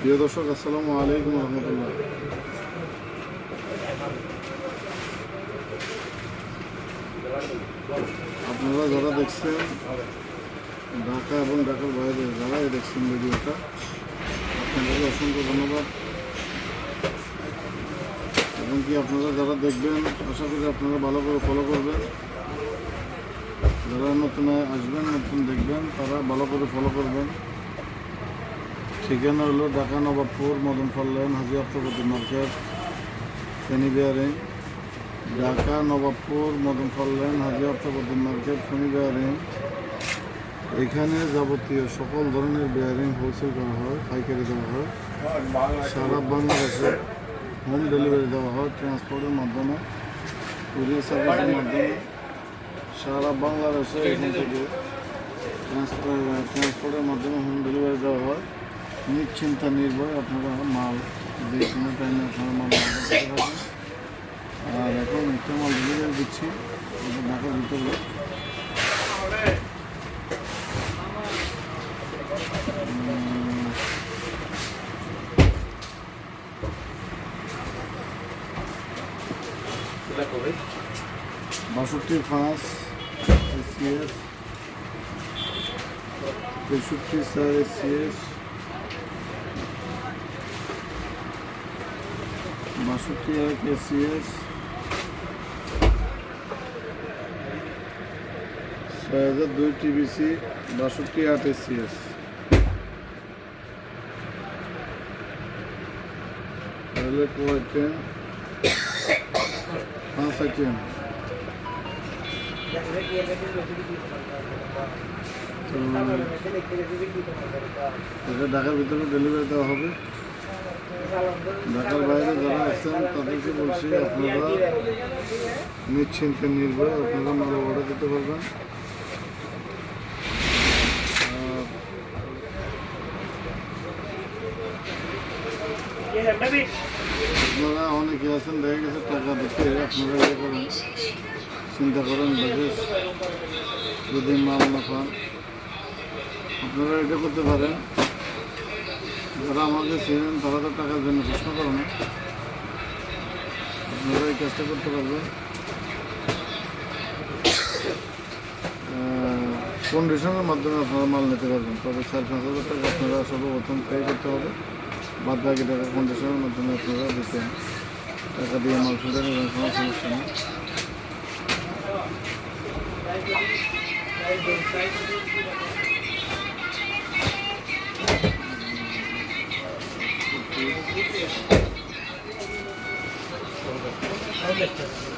প্রিয় দর্শক, আসসালামু আলাইকুম রহমতুল্লাহ। আপনারা যারা দেখছেন ঢাকা এবং ঢাকার বাইরে যারাই দেখছেন ভিডিওটা, আপনাদেরকে অসংখ্য ধন্যবাদ। এবং কি আপনারা যারা দেখবেন, আশা করি আপনারা ভালো করে ফলো করবেন। যারা নতুন আসবেন, নতুন দেখবেন, তারা ভালো করে ফলো করবেন। ঠিকানা হলো ঢাকা নবাবপুর মদন ফাল্লাইন হাজি আফতাবতী মার্কেট ফেনি বিয়ারিং ঢাকা নবাবপুর মদন ফাল্লাইন হাজি আফতাবতী মার্কেট ফেনি বিয়ারিং এখানে যাবতীয় সকল ধরনের বিয়ারিং হোলসেল করা হয়, পাইকারি দেওয়া হয়। সারা বাংলাদেশে হোম ডেলিভারি দেওয়া হয় ট্রান্সপোর্টের মাধ্যমে কুরিয়ার সার্ভিসের মাধ্যমে। সারা বাংলাদেশে এখান থেকে ট্রান্সপোর্টের মাধ্যমে হোম ডেলিভারি দেওয়া হয়। নিশ্চিন্তা নির্ভয় আপনারা মাল যে কোনো টাইমে আপনারা মাল আর এখন একটা মাল ডেলিভারি দিচ্ছি এটা ঢাকার ভিতরে। বাষট্টি পাঁচ এসিএস তেষট্টি চার এসিএস বাষট্টি এক এসিএস ছয় হাজার দুই টিবিসি বাষট্টি আট এসিএস তাহলে কো আইটেম পাঁচ এটা ঢাকার ভিতরে ডেলিভারি দেওয়া হবে ঢাকার বাইরে যারা আছেন, তাদেরকে বলছি আপনারা নিশ্চিন্তে নির্ভয় আপনারা মাল অর্ডার দিতে পারবেন। আপনারা অনেকে আছেন, দেখা গেছে টাকা দিতে আপনারা ইয়ে করেন। চিন্তা করেন বিশেষ যদি মাল না পান, আপনারা এটা করতে পারেন। যারা আমাকে চেনেন তারা তো টাকার জন্য প্রশ্ন করে না। আপনারা এই কাজটা করতে পারবেন। কন্ডিশনের মাধ্যমে আপনারা মাল নিতে পারবেন? তবে চার পাঁচ হাজার টাকা আপনারা সর্বপ্রথম পে করতে হবে। বাদ বাকি টাকা কন্ডিশনের মাধ্যমে আপনারা দিতে টাকা দিয়ে মাল শুধু নেবেন কোনো সমস্যা নেই। Thank you.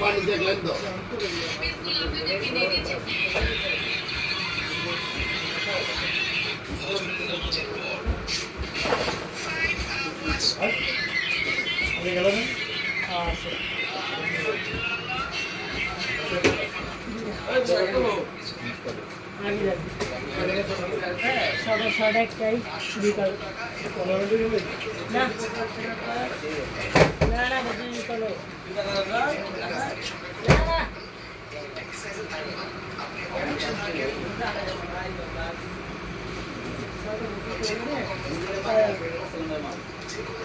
পানি দেখলেন তো আচ্ছা ছটা ছটা একটাই বিকাল না না না চলো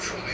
সময়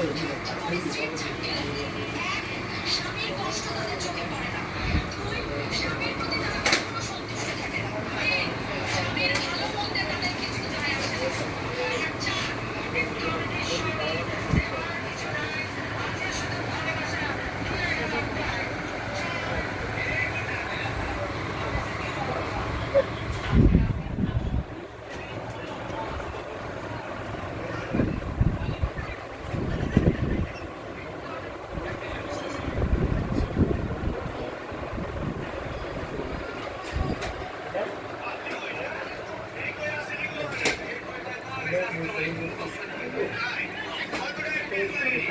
প্রেসিডেন্ট স্বামীর কষ্ট তাদের চোখে পড়ে না।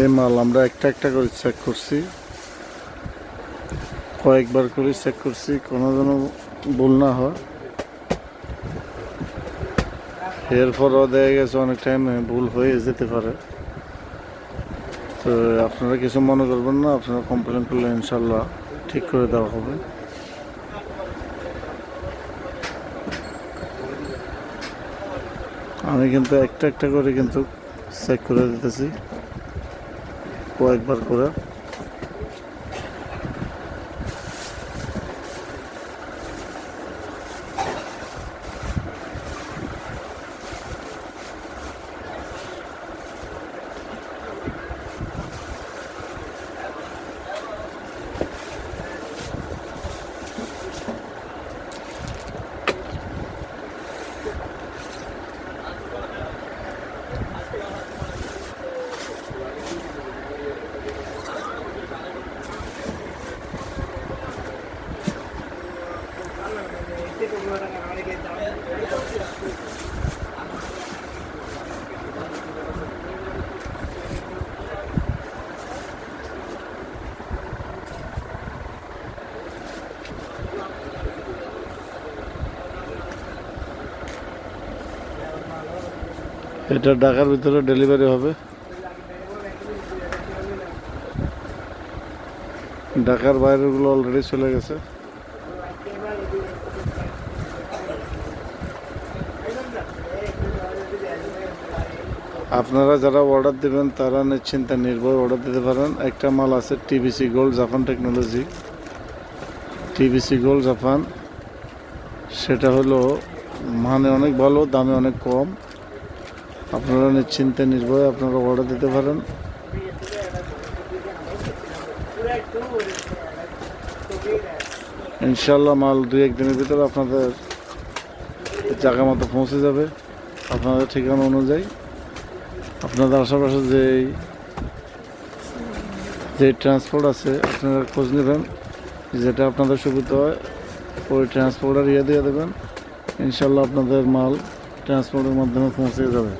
এই মাল, আমরা একটা একটা করে চেক করছি। কয়েকবার করে চেক করছি, কোনো যেন ভুল না হয়। এরপরও দেখা গেছে অনেক টাইম ভুল হয়ে যেতে পারে। তো আপনারা কিছু মনে করবেন না, আপনারা কমপ্লেন করলে ইনশাল্লাহ ঠিক করে দেওয়া হবে। আমি কিন্তু একটা একটা করে কিন্তু চেক করে দিতেছি। কয়েকবার করে এটা ঢাকার ভিতরে ডেলিভারি হবে। ঢাকার বাইরেগুলো অলরেডি চলে গেছে। আপনারা যারা অর্ডার দেবেন, তারা নিশ্চিন্তে নির্ভয় অর্ডার দিতে পারেন। একটা মাল আছে TVC gold Japan technology TVC gold Japan সেটা হলো মানে অনেক ভালো, দামে অনেক কম। আপনারা নিশ্চিন্তে নির্ভয়ে আপনারা অর্ডার দিতে পারেন। ইনশাল্লাহ মাল দুই একদিনের ভিতরে আপনাদের জায়গা মতো পৌঁছে যাবে। আপনাদের ঠিকানা অনুযায়ী। আপনাদের আশেপাশে যে যে ট্রান্সপোর্ট আছে, আপনারা খোঁজ নেবেন। যেটা আপনাদের সুবিধা হয়, ওই ট্রান্সপোর্টার ইয়ে দিয়ে দেবেন। ইনশাল্লাহ আপনাদের মাল ট্রান্সপোর্টের মাধ্যমে পৌঁছে যাবে।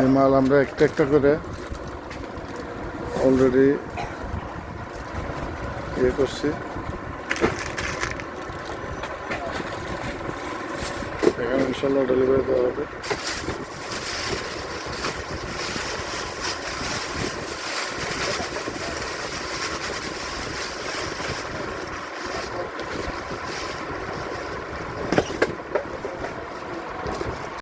এই মাল আমরা একটা একটা করে অলরেডি ইয়ে করছি। এখানে ইনশাল্লাহ ডেলিভারি দেওয়া হবে।